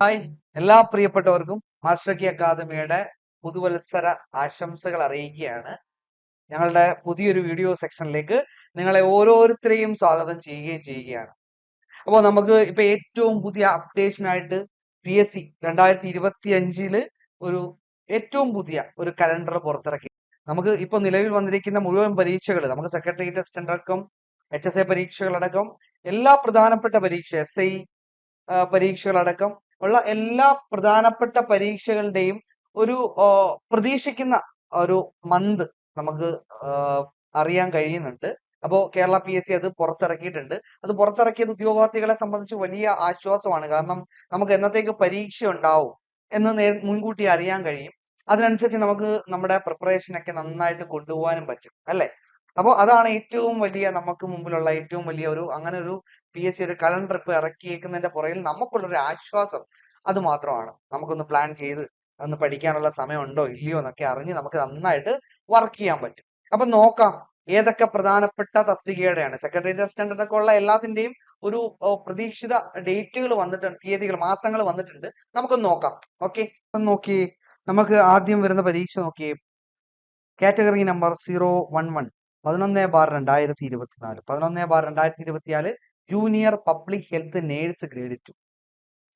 Hi. എല്ലാ പ്രിയപ്പെട്ടവർക്കും master കി അക്കാദമിയുടെ പുതുവത്സര ആശംസകൾ അറിയിക്കുകയാണ്. ഞങ്ങളുടെ പുതിയൊരു വീഡിയോ സെക്ഷനിലേക്ക് നിങ്ങളെ ഓരോരുത്തരെയും സ്വാഗതം ചെയ്യുകയും ചെയ്യുകയാണ്. അപ്പോൾ നമുക്ക് ഇപ്പൊ ഏറ്റവും പുതിയ അപ്ഡേഷനായിട്ട് പി എസ് സി രണ്ടായിരത്തി ഇരുപത്തി അഞ്ചിൽ ഒരു ഏറ്റവും പുതിയ ഒരു കലണ്ടർ പുറത്തിറക്കി. നമുക്ക് ഇപ്പൊ നിലവിൽ വന്നിരിക്കുന്ന മുഴുവൻ പരീക്ഷകൾ നമുക്ക് സെക്രട്ടറി ടെസ്റ്റ് അടക്കം എച്ച് എസ് എ പരീക്ഷകളടക്കം എല്ലാ പ്രധാനപ്പെട്ട പരീക്ഷ എസ് ഐ പരീക്ഷകളടക്കം ഉള്ള എല്ലാ പ്രധാനപ്പെട്ട പരീക്ഷകളുടെയും ഒരു പ്രതീക്ഷിക്കുന്ന ഒരു മന്ത് നമുക്ക് അറിയാൻ കഴിയുന്നുണ്ട്. അപ്പോൾ കേരള പി എസ് സി അത് പുറത്തിറക്കിയിട്ടുണ്ട്. അത് പുറത്തിറക്കിയത് ഉദ്യോഗാർത്ഥികളെ സംബന്ധിച്ച് വലിയ ആശ്വാസമാണ്. കാരണം നമുക്ക് എന്നത്തേക്ക് പരീക്ഷ ഉണ്ടാവും എന്ന് നേ മുൻകൂട്ടി അറിയാൻ കഴിയും. അതിനനുസരിച്ച് നമുക്ക് നമ്മുടെ പ്രിപ്പറേഷൻ ഒക്കെ നന്നായിട്ട് കൊണ്ടുപോകാനും പറ്റും. അല്ലേ? അപ്പോൾ അതാണ് ഏറ്റവും വലിയ നമുക്ക് മുമ്പിലുള്ള ഏറ്റവും വലിയ ഒരു അങ്ങനെ ഒരു പി എസ് സി ഒരു കലണ്ടർ ഇപ്പൊ ഇറക്കിയേക്കുന്നതിന്റെ പുറകിൽ നമുക്കുള്ള ഒരു ആശ്വാസം അത് മാത്രമാണ്. നമുക്കൊന്ന് പ്ലാൻ ചെയ്ത് ഒന്ന് പഠിക്കാനുള്ള സമയമുണ്ടോ ഇല്ലയോ എന്നൊക്കെ അറിഞ്ഞ് നമുക്ക് നന്നായിട്ട് വർക്ക് ചെയ്യാൻ പറ്റും. അപ്പൊ നോക്കാം ഏതൊക്കെ പ്രധാനപ്പെട്ട തസ്തികയുടെയാണ്? സെക്രട്ടേറിയറ്റ് അസിസ്റ്റന്റ് ഒക്കെ ഉള്ള എല്ലാത്തിന്റെയും ഒരു പ്രതീക്ഷിത ഡേറ്റുകൾ വന്നിട്ടുണ്ട് തീയതികൾ മാസങ്ങൾ വന്നിട്ടുണ്ട്. നമുക്കൊന്ന് നോക്കാം ഓക്കെ നോക്കി നമുക്ക് ആദ്യം വരുന്ന പരീക്ഷ നോക്കിയേ category number zero one one പതിനൊന്ന് ബാർ രണ്ടായിരത്തി ഇരുപത്തിനാല്. പതിനൊന്ന് ബാർ രണ്ടായിരത്തി ഇരുപത്തിനാല് junior public health nurse grade two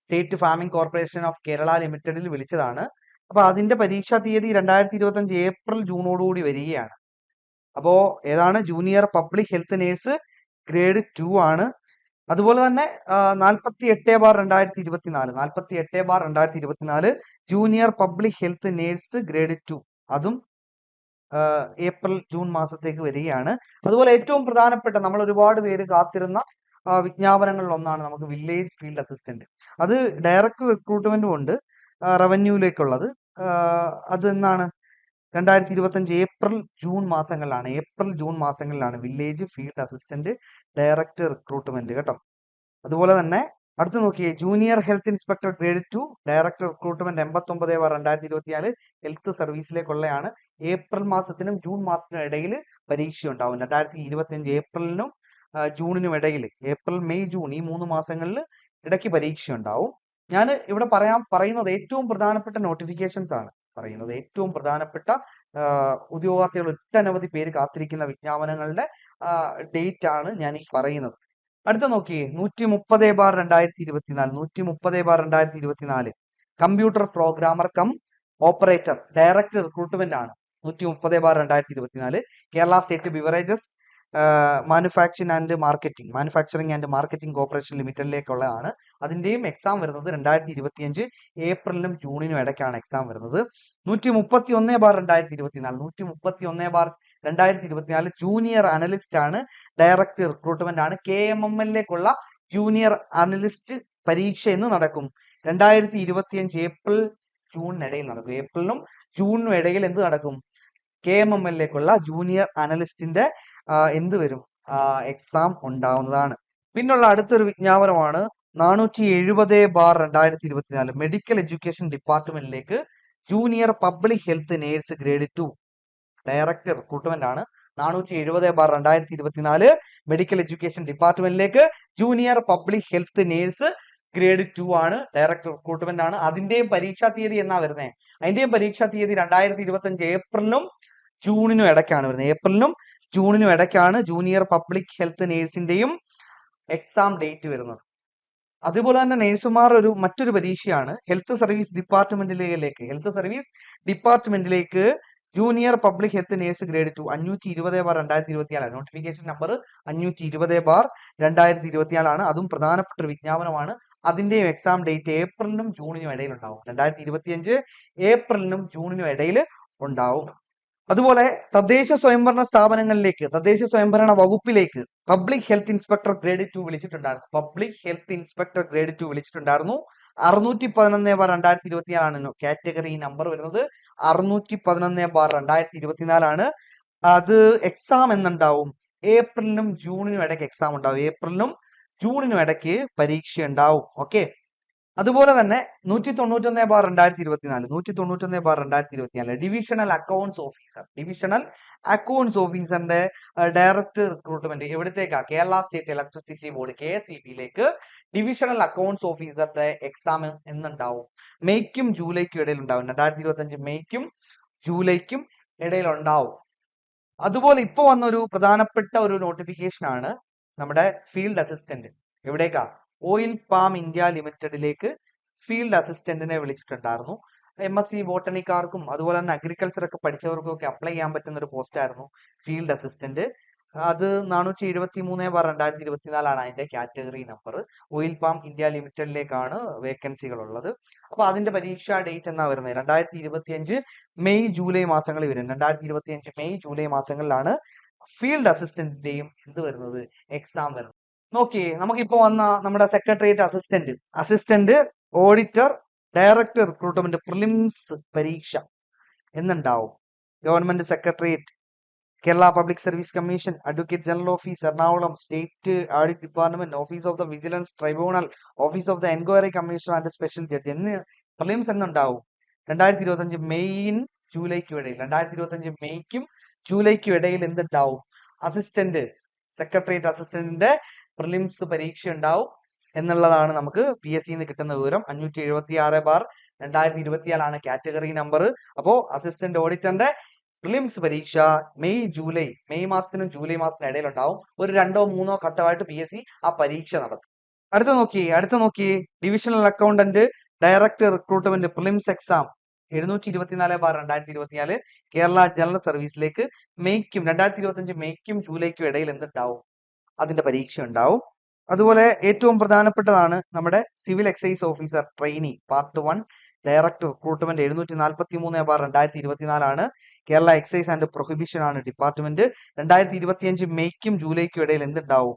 state farming corporation of Kerala ലിമിറ്റഡിൽ വിളിച്ചതാണ്. അപ്പൊ അതിന്റെ പരീക്ഷാ തീയതി രണ്ടായിരത്തി ഇരുപത്തി അഞ്ച് ഏപ്രിൽ ജൂണോടുകൂടി വരികയാണ്. അപ്പോ ഏതാണ്? Junior public health nurse grade two ആണ്. അതുപോലെ തന്നെ നാൽപ്പത്തി എട്ട് ബാർ രണ്ടായിരത്തി ഇരുപത്തിനാല് നാൽപ്പത്തി എട്ട് ബാർ രണ്ടായിരത്തി ഇരുപത്തിനാല് junior public health nurse grade two അതും ഏപ്രിൽ ജൂൺ മാസത്തേക്ക് വരികയാണ്. അതുപോലെ ഏറ്റവും പ്രധാനപ്പെട്ട നമ്മൾ ഒരുപാട് പേര് കാത്തിരുന്ന വിജ്ഞാപനങ്ങളിൽ ഒന്നാണ് നമുക്ക് വില്ലേജ് ഫീൽഡ് അസിസ്റ്റന്റ്. അത് ഡയറക്റ്റ് റിക്രൂട്ട്മെന്റും ഉണ്ട്. റവന്യൂലേക്കുള്ളത്. അത് എന്നാണ്? രണ്ടായിരത്തി ഇരുപത്തഞ്ച് ഏപ്രിൽ ജൂൺ മാസങ്ങളിലാണ്. ഏപ്രിൽ ജൂൺ മാസങ്ങളിലാണ് village field assistant direct recruitment കേട്ടോ. അതുപോലെ തന്നെ അടുത്ത് നോക്കിയേ junior health inspector grade two director recruitment എൺപത്തി ഒമ്പത് രണ്ടായിരത്തി ഇരുപത്തിനാല് ഹെൽത്ത് സർവീസിലേക്കുള്ളതാണ് ഏപ്രിൽ മാസത്തിനും ജൂൺ മാസത്തിനും ഇടയിൽ പരീക്ഷ ഉണ്ടാവും രണ്ടായിരത്തി ഇരുപത്തി അഞ്ച് ഏപ്രിലിനും ജൂണിനും ഇടയിൽ ഏപ്രിൽ മെയ് ജൂൺ ഈ മൂന്ന് മാസങ്ങളിൽ ഇടയ്ക്ക് പരീക്ഷ ഉണ്ടാവും ഞാൻ ഇവിടെ പറയാൻ പറയുന്നത് ഏറ്റവും പ്രധാനപ്പെട്ട നോട്ടിഫിക്കേഷൻസ് ആണ്. പറയുന്നത് ഏറ്റവും പ്രധാനപ്പെട്ട ഉദ്യോഗാർത്ഥികൾ ഒട്ടനവധി പേര് കാത്തിരിക്കുന്ന വിജ്ഞാപനങ്ങളുടെ ഡേറ്റ് ആണ് ഞാൻ ഈ പറയുന്നത്. അടുത്ത നോക്കിയേ നൂറ്റി മുപ്പത് ബാർ രണ്ടായിരത്തി ഇരുപത്തിനാല് നൂറ്റി മുപ്പത് ബാർ രണ്ടായിരത്തി ഇരുപത്തിനാല് computer programmer cum operator direct recruitment ആണ്. നൂറ്റി മുപ്പത് ബാർ രണ്ടായിരത്തി ഇരുപത്തിനാല് Kerala state beverages manufacturing and marketing manufacturing and marketing corporation ലിമിറ്റഡിലേക്കുള്ളതാണ്. അതിന്റെയും എക്സാം വരുന്നത് രണ്ടായിരത്തി ഇരുപത്തിയഞ്ച് ഏപ്രിലിനും ജൂണിനും ഇടയ്ക്കാണ് എക്സാം വരുന്നത്. നൂറ്റി മുപ്പത്തി ഒന്ന് ബാർ രണ്ടായിരത്തി ഇരുപത്തിനാല് നൂറ്റി മുപ്പത്തി ഒന്ന് ബാർ രണ്ടായിരത്തി ഇരുപത്തിനാല് ജൂനിയർ അനലിസ്റ്റ് ആണ് ഡയറക്റ്റ് റിക്രൂട്ട്മെന്റ് ആണ്. കെ എം എം എല്ലിലേക്കുള്ള ജൂനിയർ അനലിസ്റ്റ് പരീക്ഷ എന്ന് നടക്കും. രണ്ടായിരത്തി ഇരുപത്തിയഞ്ച് ഏപ്രിൽ ജൂണിനിടയിൽ നടക്കും. ഏപ്രിലിനും ജൂണിനും ഇടയിൽ എന്ത് നടക്കും? കെ എം എം എല്ലിലേക്കുള്ള ജൂനിയർ അനലിസ്റ്റിന്റെ എന്ത് വരും? എക്സാം ഉണ്ടാവുന്നതാണ്. പിന്നുള്ള അടുത്തൊരു വിജ്ഞാപനമാണ്. നാനൂറ്റി എഴുപത് ബാർ രണ്ടായിരത്തി ഇരുപത്തിനാല് medical education ഡിപ്പാർട്ട്മെന്റിലേക്ക് junior public health nurse grade two director recruitment ആണ് നാനൂറ്റി എഴുപത് ബാർ രണ്ടായിരത്തി ഇരുപത്തിനാല് medical education ഡിപ്പാർട്ട്മെന്റിലേക്ക് junior public health nurse grade two ആണ് ഡയറക്ടർ റിക്രൂട്ട്മെന്റ് ആണ് അതിന്റെയും പരീക്ഷാ തീയതി എന്നാ വരുന്നത് അതിന്റെയും പരീക്ഷാ തീയതി രണ്ടായിരത്തി ഇരുപത്തി അഞ്ച് ഏപ്രിലിനും ജൂണിനും ഇടയ്ക്കാണ് വരുന്നത്. ഏപ്രിലിനും ജൂണിനും ഇടയ്ക്കാണ് ജൂനിയർ പബ്ലിക് ഹെൽത്ത് നേഴ്സിന്റെയും എക്സാം ഡേറ്റ് വരുന്നത്. അതുപോലെ തന്നെ നേഴ്സുമാർ ഒരു മറ്റൊരു പരീക്ഷയാണ്. ഹെൽത്ത് സർവീസ് ഡിപ്പാർട്ട്മെന്റിലേക്ക് health service ഡിപ്പാർട്ട്മെന്റിലേക്ക് junior public health nurse grade two. അഞ്ഞൂറ്റി ഇരുപത് ബാർ രണ്ടായിരത്തി ഇരുപത്തിനാല് നോട്ടിഫിക്കേഷൻ നമ്പർ അഞ്ഞൂറ്റി ഇരുപത് ബാർ രണ്ടായിരത്തി ഇരുപത്തിനാലാണ് അതും പ്രധാനപ്പെട്ട ഒരു വിജ്ഞാപനമാണ്. അതിന്റെയും എക്സാം ഡേറ്റ് ഏപ്രിലിനും ജൂണിനും ഇടയിൽ ഉണ്ടാവും രണ്ടായിരത്തി ഇരുപത്തിയഞ്ച് ഏപ്രിലിനും ജൂണിനും ഇടയിൽ ഉണ്ടാവും. അതുപോലെ തദ്ദേശ സ്വയംഭരണ സ്ഥാപനങ്ങളിലേക്ക് തദ്ദേശ സ്വയംഭരണ വകുപ്പിലേക്ക് public health inspector grade two വിളിച്ചിട്ടുണ്ടായിരുന്നു. Public health inspector grade two വിളിച്ചിട്ടുണ്ടായിരുന്നു. അറുന്നൂറ്റി പതിനൊന്ന് ബാർ രണ്ടായിരത്തി ഇരുപത്തിനാലാണ് കാറ്റഗറി നമ്പർ വരുന്നത്. അറുന്നൂറ്റി പതിനൊന്ന് ബാർ രണ്ടായിരത്തി ഇരുപത്തിനാലാണ് അത് എക്സാം എന്നുണ്ടാവും. ഏപ്രിലിനും ജൂണിനും ഇടയ്ക്ക് എക്സാം ഉണ്ടാവും. ഏപ്രിലിനും ജൂണിനും ഇടയ്ക്ക് പരീക്ഷ ഉണ്ടാവും ഓക്കെ അതുപോലെ തന്നെ നൂറ്റി തൊണ്ണൂറ്റൊന്ന് ബാർ രണ്ടായിരത്തി ഇരുപത്തിനാല് നൂറ്റി തൊണ്ണൂറ്റൊന്ന് ബാർ രണ്ടായിരത്തി ഇരുപത്തിനാല് divisional accounts officer divisional accounts ഓഫീസറിന്റെ director recruitment എവിടത്തേക്കാ? Kerala state electricity board K S ബിയിലേക്ക് divisional accounts ഓഫീസറുടെ എക്സാം എന്നുണ്ടാവും. മെയ്ക്കും ജൂലൈക്കും ഇടയിൽ ഉണ്ടാവും രണ്ടായിരത്തി ഇരുപത്തി അഞ്ച് മെയ്ക്കും ജൂലൈക്കും ഇടയിൽ ഉണ്ടാവും അതുപോലെ ഇപ്പൊ വന്ന ഒരു പ്രധാനപ്പെട്ട ഒരു നോട്ടിഫിക്കേഷൻ ആണ് നമ്മുടെ ഫീൽഡ് അസിസ്റ്റന്റ് എവിടേക്കാ? ഓയിൽ പാം ഇന്ത്യ ലിമിറ്റഡിലേക്ക് ഫീൽഡ് അസിസ്റ്റന്റിനെ വിളിച്ചിട്ടുണ്ടായിരുന്നു. എം എസ് സി ബോട്ടണിക്കാർക്കും അതുപോലെ തന്നെ അഗ്രികൾച്ചർ ഒക്കെ പഠിച്ചവർക്കും ഒക്കെ അപ്ലൈ ചെയ്യാൻ പറ്റുന്ന ഒരു പോസ്റ്റ് ആയിരുന്നു ഫീൽഡ് അസിസ്റ്റന്റ് അത് നാനൂറ്റി എഴുപത്തി മൂന്ന് ബാർ രണ്ടായിരത്തി ഇരുപത്തിനാലാണ് അതിന്റെ category number oil palm India ലിമിറ്റഡിലേക്കാണ് വേക്കൻസികൾ ഉള്ളത് അപ്പൊ അതിന്റെ പരീക്ഷാ ഡേറ്റ് എന്നാ വരുന്നത്? രണ്ടായിരത്തി ഇരുപത്തി അഞ്ച് മെയ് ജൂലൈ മാസങ്ങളിൽ വരും. രണ്ടായിരത്തി ഇരുപത്തി അഞ്ച് മെയ് ജൂലൈ മാസങ്ങളിലാണ് ഫീൽഡ് അസിസ്റ്റന്റിന്റെയും എന്ത് വരുന്നത് എക്സാം വരുന്നത്. നോക്കിയേ നമുക്കിപ്പോ വന്ന നമ്മുടെ secretariat assistant assistant auditor director recruitment prelims പരീക്ഷ എന്നുണ്ടാവും. Government secretariat Kerala public service commission advocate general office Ernakulam state audit department office of the vigilance tribunal office of the enquiry commissioner and special judge എന്ന് prelims എന്നുണ്ടാവും. രണ്ടായിരത്തി ഇരുപത്തി അഞ്ച് മെയ്യും ജൂലൈക്കും ഇടയിൽ രണ്ടായിരത്തി ഇരുപത്തി അഞ്ച് മെയ്ക്കും ജൂലൈക്കും ഇടയിൽ എന്തുണ്ടാവും? അസിസ്റ്റന്റ് സെക്രട്ടേറിയറ്റ് അസിസ്റ്റന്റിന്റെ പ്രിലിംസ് പരീക്ഷ ഉണ്ടാവും എന്നുള്ളതാണ് നമുക്ക് പി എസ് സിന്ന് കിട്ടുന്ന വിവരം. അഞ്ഞൂറ്റി എഴുപത്തി ആറ് ബാർ രണ്ടായിരത്തി ഇരുപത്തിയാലാണ് കാറ്റഗറി നമ്പർ അപ്പോ അസിസ്റ്റന്റ് ഓഡിറ്ററിന്റെ പ്രിലിംസ് പരീക്ഷ മെയ് ജൂലൈ മെയ് മാസത്തിനും ജൂലൈ മാസത്തിനും ഇടയിൽ ഉണ്ടാവും ഒരു രണ്ടോ മൂന്നോ ഘട്ടമായിട്ട് പി എസ് സി ആ പരീക്ഷ നടത്തും. അടുത്ത നോക്കി അടുത്ത നോക്കി divisional accountant director recruitment prelims exam എഴുന്നൂറ്റി ഇരുപത്തിനാല് ബാർ രണ്ടായിരത്തി ഇരുപത്തിനാല് കേരള ജനറൽ സർവീസിലേക്ക് മെയ്ക്കും രണ്ടായിരത്തി ഇരുപത്തി അഞ്ച് മെയ്ക്കും ജൂലൈക്കും ഇടയിൽ എന്തുണ്ടാവും? അതിന്റെ പരീക്ഷ ഉണ്ടാവും അതുപോലെ ഏറ്റവും പ്രധാനപ്പെട്ടതാണ് നമ്മുടെ civil excise officer trainee part one director recruitment എഴുന്നൂറ്റി നാൽപ്പത്തി മൂന്ന് ബാർ രണ്ടായിരത്തി ഇരുപത്തിനാലാണ് കേരള എക്സൈസ് ആൻഡ് പ്രൊഹിബിഷൻ ആണ് ഡിപ്പാർട്ട്മെന്റ് രണ്ടായിരത്തി ഇരുപത്തിയഞ്ച് മെയ്ക്കും ജൂലൈക്കും ഇടയിൽ എന്തുണ്ടാവും?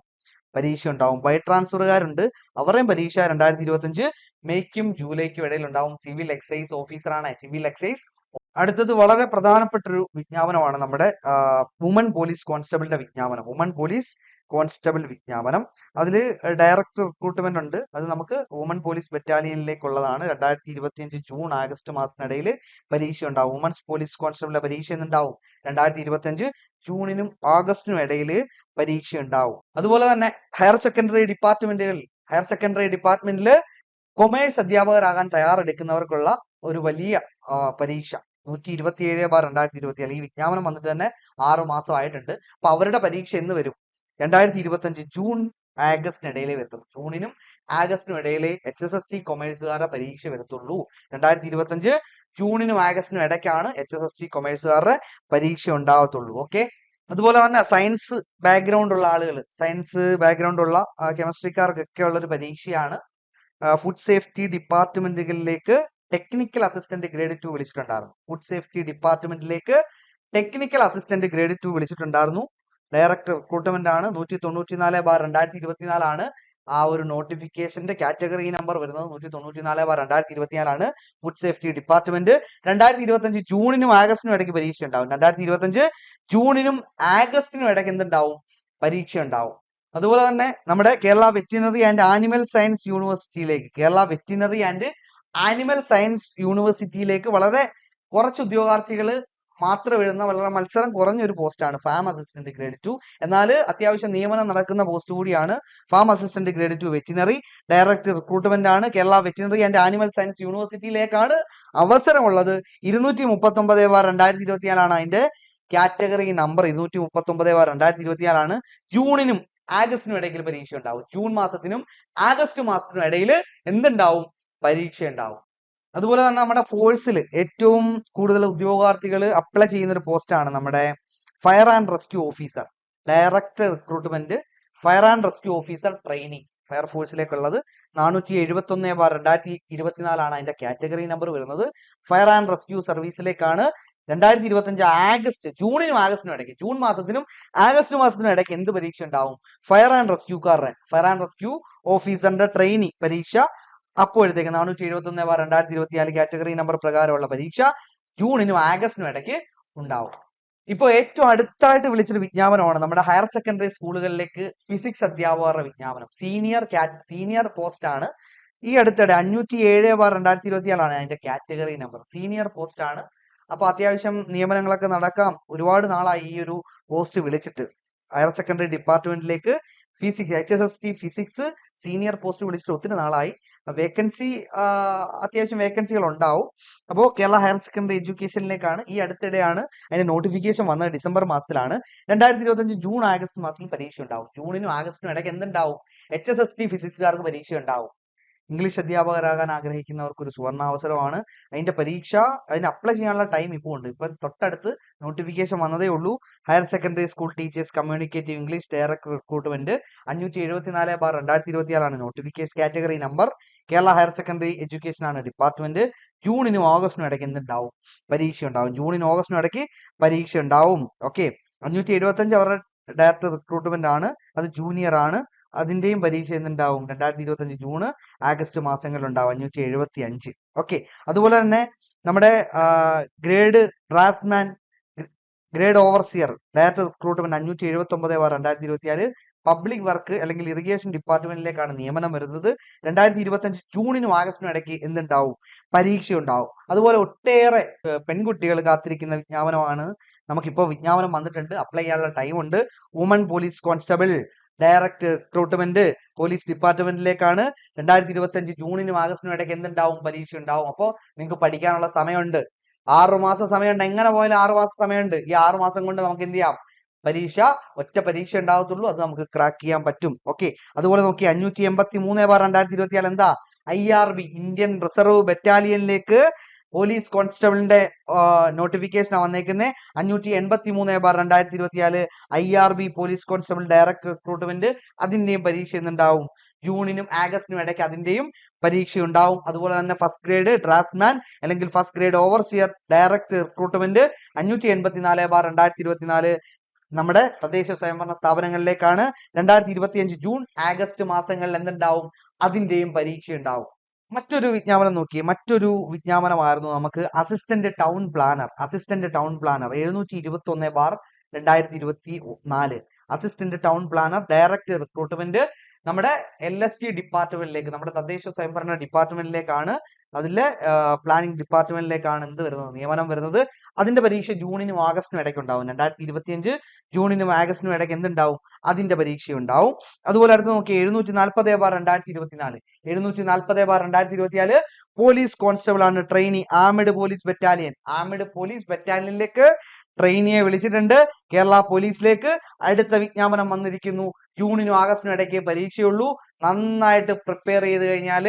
പരീക്ഷ ഉണ്ടാവും ബൈ ട്രാൻസ്ഫറുകാരുണ്ട് അവരുടെയും പരീക്ഷ രണ്ടായിരത്തി ഇരുപത്തിയഞ്ച് മെയ്ക്കും ജൂലൈക്കും ഇടയിൽ ഉണ്ടാവും. സിവിൽ എക്സൈസ് ഓഫീസറാണ് സിവിൽ എക്സൈസ് അടുത്തത് വളരെ പ്രധാനപ്പെട്ട ഒരു വിജ്ഞാപനമാണ് നമ്മുടെ വുമൺ പോലീസ് കോൺസ്റ്റബിളിന്റെ വിജ്ഞാപനം. വുമൺ പോലീസ് കോൺസ്റ്റബിൾ വിജ്ഞാപനം. അതിൽ ഡയറക്ടർ റിക്രൂട്ട്മെന്റ് ഉണ്ട്. അത് നമുക്ക് വുമൺ പോലീസ് ബറ്റാലിയനിലേക്കുള്ളതാണ്. രണ്ടായിരത്തി ഇരുപത്തിയഞ്ച് ജൂൺ ആഗസ്റ്റ് മാസത്തിനിടയിൽ പരീക്ഷ ഉണ്ടാവും വുമൺസ് പോലീസ് കോൺസ്റ്റബിളിന്റെ പരീക്ഷ എന്നുണ്ടാവും രണ്ടായിരത്തി ഇരുപത്തിയഞ്ച് ജൂണിനും ആഗസ്റ്റിനും ഇടയിൽ പരീക്ഷ ഉണ്ടാവും അതുപോലെ തന്നെ ഹയർ സെക്കൻഡറി ഡിപ്പാർട്ട്മെന്റുകളിൽ ഹയർ സെക്കൻഡറി ഡിപ്പാർട്ട്മെന്റിൽ കൊമേഴ്സ് അധ്യാപകരാകാൻ തയ്യാറെടുക്കുന്നവർക്കുള്ള ഒരു വലിയ പരീക്ഷ. നൂറ്റി ഇരുപത്തി ഏഴ് ബാർ രണ്ടായിരത്തി ഇരുപത്തി ഈ വിജ്ഞാപനം വന്നിട്ട് തന്നെ ആറു മാസം ആയിട്ടുണ്ട്. അപ്പൊ അവരുടെ പരീക്ഷ എന്ന് വരും. രണ്ടായിരത്തി ഇരുപത്തി അഞ്ച് ജൂൺ ആഗസ്റ്റിനിടയിലേ വരുത്തുള്ളൂ. ജൂണിനും ആഗസ്റ്റിനും ഇടയിലെ എച്ച് എസ് എസ് ടി കൊമേഴ്സുകാരുടെ പരീക്ഷ വരുത്തുള്ളൂ. രണ്ടായിരത്തി ഇരുപത്തി അഞ്ച് ജൂണിനും ആഗസ്റ്റിനും ഇടയ്ക്കാണ് എച്ച് എസ് എസ് ടി കൊമേഴ്സുകാരുടെ പരീക്ഷ ഉണ്ടാവത്തുള്ളൂ. ഓക്കെ? അതുപോലെ തന്നെ സയൻസ് ബാക്ക്ഗ്രൗണ്ട് ഉള്ള ആളുകൾ സയൻസ് ബാക്ക്ഗ്രൗണ്ട് ഉള്ള കെമിസ്ട്രിക്കാർക്കൊക്കെ ഉള്ള ഒരു പരീക്ഷയാണ് ഫുഡ് സേഫ്റ്റി ഡിപ്പാർട്ട്മെന്റുകളിലേക്ക് ടെക്നിക്കൽ അസിസ്റ്റന്റ് ഗ്രേഡ് ടു വിളിച്ചിട്ടുണ്ടായിരുന്നു. ഫുഡ് സേഫ്റ്റി ഡിപ്പാർട്ട്മെന്റിലേക്ക് ടെക്നിക്കൽ അസിസ്റ്റന്റ് ഗ്രേഡ് ടു വിളിച്ചിട്ടുണ്ടായിരുന്നു. ഡയറക്ടർ റിക്രൂട്ട്മെന്റ് ആണ്. നൂറ്റി തൊണ്ണൂറ്റി നാല് ബാർ രണ്ടായിരത്തി ഇരുപത്തിനാലാണ് ആ ഒരു നോട്ടിഫിക്കേഷന്റെ കാറ്റഗറി നമ്പർ വരുന്നത് നൂറ്റി തൊണ്ണൂറ്റി നാല് ബാർ രണ്ടായിരത്തി ഇരുപത്തിനാലാണ് ഫുഡ് സേഫ്റ്റി ഡിപ്പാർട്ട്മെന്റ് രണ്ടായിരത്തി ഇരുപത്തി അഞ്ച് ജൂണിനും ആഗസ്റ്റിനും ഇടയ്ക്ക് പരീക്ഷ ഉണ്ടാവും രണ്ടായിരത്തി ഇരുപത്തി അഞ്ച് ജൂണിനും ആഗസ്റ്റിനും ഇടയ്ക്ക് എന്തുണ്ടാവും? പരീക്ഷ ഉണ്ടാവും അതുപോലെ തന്നെ നമ്മുടെ Kerala veterinary and animal science യൂണിവേഴ്സിറ്റിയിലേക്ക് Kerala veterinary and animal science യൂണിവേഴ്സിറ്റിയിലേക്ക് വളരെ കുറച്ച് ഉദ്യോഗാർത്ഥികൾ മാത്രം എഴുതുന്ന വളരെ മത്സരം കുറഞ്ഞ ഒരു പോസ്റ്റാണ് ഫാം അസിസ്റ്റന്റ് ഗ്രേഡ് ടു എന്നാൽ അത്യാവശ്യം നിയമനം നടക്കുന്ന പോസ്റ്റ് കൂടിയാണ് farm assistant grade two veterinary director recruitment ആണ്. Kerala veterinary and animal science യൂണിവേഴ്സിറ്റിയിലേക്കാണ് അവസരമുള്ളത്. ഇരുന്നൂറ്റി മുപ്പത്തി ഒമ്പത് ബാർ രണ്ടായിരത്തി ഇരുപത്തിനാലാണ് അതിന്റെ കാറ്റഗറി നമ്പർ ഇരുന്നൂറ്റി മുപ്പത്തി ഒമ്പത് ബാർ രണ്ടായിരത്തി ഇരുപത്തിനാലാണ് ജൂണിനും ആഗസ്റ്റിനും ഇടയിൽ പരീക്ഷ ഉണ്ടാവും. ജൂൺ മാസത്തിനും ആഗസ്റ്റ് മാസത്തിനും ഇടയിൽ എന്തുണ്ടാവും? പരീക്ഷ ഉണ്ടാവും അതുപോലെ തന്നെ നമ്മുടെ ഫോഴ്സിൽ ഏറ്റവും കൂടുതൽ ഉദ്യോഗാർത്ഥികൾ അപ്ലൈ ചെയ്യുന്ന ഒരു പോസ്റ്റാണ് നമ്മുടെ fire and rescue officer director recruitment fire and rescue officer training fire ഫോഴ്സിലേക്കുള്ളത് നാനൂറ്റി എഴുപത്തി ഒന്ന് ബാർ രണ്ടായിരത്തി ഇരുപത്തിനാലാണ് അതിന്റെ കാറ്റഗറി നമ്പർ വരുന്നത്. ഫയർ ആൻഡ് റെസ്ക്യൂ സർവീസിലേക്കാണ് രണ്ടായിരത്തി ഇരുപത്തി അഞ്ച് ആഗസ്റ്റ് ജൂണിനും ആഗസ്റ്റിനും ഇടയ്ക്ക് ജൂൺ മാസത്തിനും ആഗസ്റ്റ് മാസത്തിനും ഇടയ്ക്ക് എന്ത് പരീക്ഷ ഉണ്ടാവും? ഫയർ ആൻഡ് റെസ്ക്യൂക്കാരുടെ ഫയർ ആൻഡ് റെസ്ക്യൂ ഓഫീസറിന്റെ ട്രെയിനിങ് പരീക്ഷ അപ്പോഴത്തേക്ക് നാനൂറ്റി എഴുപത്തി ഒന്ന് ബാർ രണ്ടായിരത്തി ഇരുപത്തിനാല് കാറ്റഗറി നമ്പർ പ്രകാരമുള്ള പരീക്ഷ ജൂണിനും ആഗസ്റ്റിനും ഇടയ്ക്ക് ഉണ്ടാവും. ഇപ്പോൾ ഏറ്റവും അടുത്തായിട്ട് വിളിച്ചൊരു വിജ്ഞാപനമാണ് നമ്മുടെ ഹയർ സെക്കൻഡറി സ്കൂളുകളിലേക്ക് ഫിസിക്സ് അധ്യാപകരുടെ വിജ്ഞാപനം. സീനിയർ സീനിയർ പോസ്റ്റ് ആണ്. ഈ അടുത്തിടെ അഞ്ഞൂറ്റി ഏഴ് ബാർ രണ്ടായിരത്തി ഇരുപത്തിയാലാണ് അതിന്റെ കാറ്റഗറി നമ്പർ. സീനിയർ പോസ്റ്റ് ആണ്. അപ്പൊ അത്യാവശ്യം നിയമനങ്ങളൊക്കെ നടക്കാം. ഒരുപാട് നാളായി ഈ ഒരു പോസ്റ്റ് വിളിച്ചിട്ട്. Higher secondary ഡിപ്പാർട്ട്മെന്റിലേക്ക് physics H S S T physics senior post വിളിച്ചിട്ട് ഒത്തിരി നാളായി. വേക്കൻസി അത്യാവശ്യം വേക്കൻസികൾ ഉണ്ടാവും അപ്പോൾ കേരള ഹയർ സെക്കൻഡറി എഡ്യൂക്കേഷനിലേക്കാണ് ഈ അടുത്തിടെയാണ് അതിന്റെ നോട്ടിഫിക്കേഷൻ വന്നത് ഡിസംബർ മാസത്തിലാണ്. രണ്ടായിരത്തി ഇരുപത്തഞ്ച് ജൂൺ ആഗസ്റ്റ് മാസത്തിൽ പരീക്ഷ ഉണ്ടാവും ജൂണിനും ആഗസ്റ്റിനും ഇടയ്ക്ക് എന്തുണ്ടാവും? എച്ച് എസ് എസ് ടി ഫിസിക്സുകാർക്ക് പരീക്ഷ ഉണ്ടാവും ഇംഗ്ലീഷ് അധ്യാപകരാകാൻ ആഗ്രഹിക്കുന്നവർക്ക് ഒരു സുവർണാവസരമാണ്. അതിന്റെ പരീക്ഷ അതിന് അപ്ലൈ ചെയ്യാനുള്ള ടൈം ഇപ്പോൾ ഉണ്ട്. ഇപ്പൊ തൊട്ടടുത്ത് നോട്ടിഫിക്കേഷൻ വന്നതേ ഉള്ളൂ. Higher secondary school teachers communicative English direct recruitment അഞ്ഞൂറ്റി എഴുപത്തിനാല് ബാർ രണ്ടായിരത്തി ഇരുപത്തിയാറാണ് notification category number. Kerala higher secondary education ആണ് ഡിപ്പാർട്ട്മെന്റ്. ജൂണിനും ഓഗസ്റ്റിനും ഇടയ്ക്ക് എന്തുണ്ടാവും? പരീക്ഷ ഉണ്ടാവും ജൂണിനും ഓഗസ്റ്റിനും ഇടയ്ക്ക് പരീക്ഷ ഉണ്ടാവും ഓക്കെ. അഞ്ഞൂറ്റി എഴുപത്തഞ്ച് അവരുടെ ഡയറക്ടർ റിക്രൂട്ട്മെന്റ് ആണ്. അത് ജൂനിയർ ആണ്. അതിന്റെയും പരീക്ഷ എന്തുണ്ടാവും? രണ്ടായിരത്തി ഇരുപത്തി അഞ്ച് ജൂണ് ആഗസ്റ്റ് മാസങ്ങളിൽ ഉണ്ടാവും അഞ്ഞൂറ്റി എഴുപത്തി അഞ്ച് ഓക്കെ. അതുപോലെ തന്നെ നമ്മുടെ grade draftsman grade overseer director recruitment അഞ്ഞൂറ്റി എഴുപത്തി ഒമ്പത് ബാർ രണ്ടായിരത്തി ഇരുപത്തിയാൽ പബ്ലിക് വർക്ക് അല്ലെങ്കിൽ ഇറിഗേഷൻ ഡിപ്പാർട്ട്മെന്റിലേക്കാണ് നിയമനം വരുന്നത്. രണ്ടായിരത്തി ഇരുപത്തി അഞ്ച് ജൂണിനും ആഗസ്റ്റിനും ഇടയ്ക്ക് എന്തുണ്ടാവും? പരീക്ഷ ഉണ്ടാവും അതുപോലെ ഒട്ടേറെ പെൺകുട്ടികൾ കാത്തിരിക്കുന്ന വിജ്ഞാപനമാണ് നമുക്കിപ്പോൾ വിജ്ഞാപനം വന്നിട്ടുണ്ട്. അപ്ലൈ ചെയ്യാനുള്ള ടൈം ഉണ്ട്. Woman police constable direct recruitment police ഡിപ്പാർട്ട്മെന്റിലേക്കാണ് രണ്ടായിരത്തി ഇരുപത്തി അഞ്ച് ജൂണിനും ആഗസ്റ്റിനും ഇടയ്ക്ക് എന്തുണ്ടാവും? പരീക്ഷ ഉണ്ടാവും അപ്പോൾ നിങ്ങൾക്ക് പഠിക്കാനുള്ള സമയമുണ്ട്. ആറു മാസം സമയമുണ്ട്. എങ്ങനെ പോയാലും ആറു മാസം സമയമുണ്ട്. ഈ ആറു മാസം കൊണ്ട് നമുക്ക് എന്ത് ചെയ്യാം? പരീക്ഷ ഒറ്റ പരീക്ഷ ഉണ്ടാവത്തുള്ളൂ അത് നമുക്ക് ക്രാക്ക് ചെയ്യാൻ പറ്റും. ഓക്കെ അതുപോലെ നോക്കി അഞ്ഞൂറ്റി എൺപത്തി മൂന്ന് ബാർ രണ്ടായിരത്തി ഇരുപത്തിയാൽ എന്താ? I R B Indian reserve ബറ്റാലിയനിലേക്ക് police കോൺസ്റ്റബിളിന്റെ നോട്ടിഫിക്കേഷൻ വന്നേക്കുന്നത് അഞ്ഞൂറ്റി എൺപത്തി മൂന്ന് ബാർ രണ്ടായിരത്തി ഇരുപത്തിയാൽ I R B police constable direct recruitment അതിന്റെയും പരീക്ഷ എന്നുണ്ടാവും ജൂണിനും ആഗസ്റ്റിനും ഇടയ്ക്ക് അതിന്റെയും പരീക്ഷ ഉണ്ടാവും. അതുപോലെ തന്നെ ഫസ്റ്റ് ഗ്രേഡ് ഡ്രാഫ്റ്റ്മാൻ അല്ലെങ്കിൽ first grade overseer direct recruitment അഞ്ഞൂറ്റി എൺപത്തിനാല് ബാർ രണ്ടായിരത്തി ഇരുപത്തിനാല് നമ്മുടെ തദ്ദേശ സ്വയംഭരണ സ്ഥാപനങ്ങളിലേക്കാണ് രണ്ടായിരത്തി ഇരുപത്തിയഞ്ച് ജൂൺ ആഗസ്റ്റ് മാസങ്ങളിൽ എന്തുണ്ടാവും? അതിന്റെയും പരീക്ഷ ഉണ്ടാവും. മറ്റൊരു വിജ്ഞാപനം നോക്കി മറ്റൊരു വിജ്ഞാപനമായിരുന്നു നമുക്ക് assistant town planner assistant town planner എഴുന്നൂറ്റി ഇരുപത്തി ഒന്ന് ബാർ രണ്ടായിരത്തി ഇരുപത്തി നാല് assistant town planner direct recruitment നമ്മുടെ എൽ എസ് ടി ഡിപ്പാർട്ട്മെന്റിലേക്ക് നമ്മുടെ തദ്ദേശ സ്വയംഭരണ ഡിപ്പാർട്ട്മെന്റിലേക്കാണ് അതിലെ പ്ലാനിംഗ് ഡിപ്പാർട്ട്മെന്റിലേക്കാണ് എന്ത് വരുന്നത് നിയമനം വരുന്നത്. അതിന്റെ പരീക്ഷ ജൂണിനും ആഗസ്റ്റിനും ഇടയ്ക്ക് ഉണ്ടാവും. രണ്ടായിരത്തി ഇരുപത്തിയഞ്ച് ജൂണിനും ആഗസ്റ്റിനും ഇടയ്ക്ക് എന്തുണ്ടാവും? അതിന്റെ പരീക്ഷ ഉണ്ടാവും അതുപോലെ അടുത്ത് നോക്കി എഴുന്നൂറ്റി നാൽപ്പത് ബാർ രണ്ടായിരത്തി ഇരുപത്തിനാല് എഴുന്നൂറ്റി നാൽപ്പത് ബാർ രണ്ടായിരത്തി ഇരുപത്തിനാല് പോലീസ് കോൺസ്റ്റബിൾ ആണ് trainee armed police battalion armed police ബറ്റാലിയനിലേക്ക് ട്രെയിനിയെ വിളിച്ചിട്ടുണ്ട്. കേരള പോലീസിലേക്ക് അടുത്ത വിജ്ഞാപനം വന്നിരിക്കുന്നു. ജൂണിനും ആഗസ്റ്റിനും ഇടയ്ക്ക് പരീക്ഷയുള്ളൂ. നന്നായിട്ട് പ്രിപ്പയർ ചെയ്ത് കഴിഞ്ഞാൽ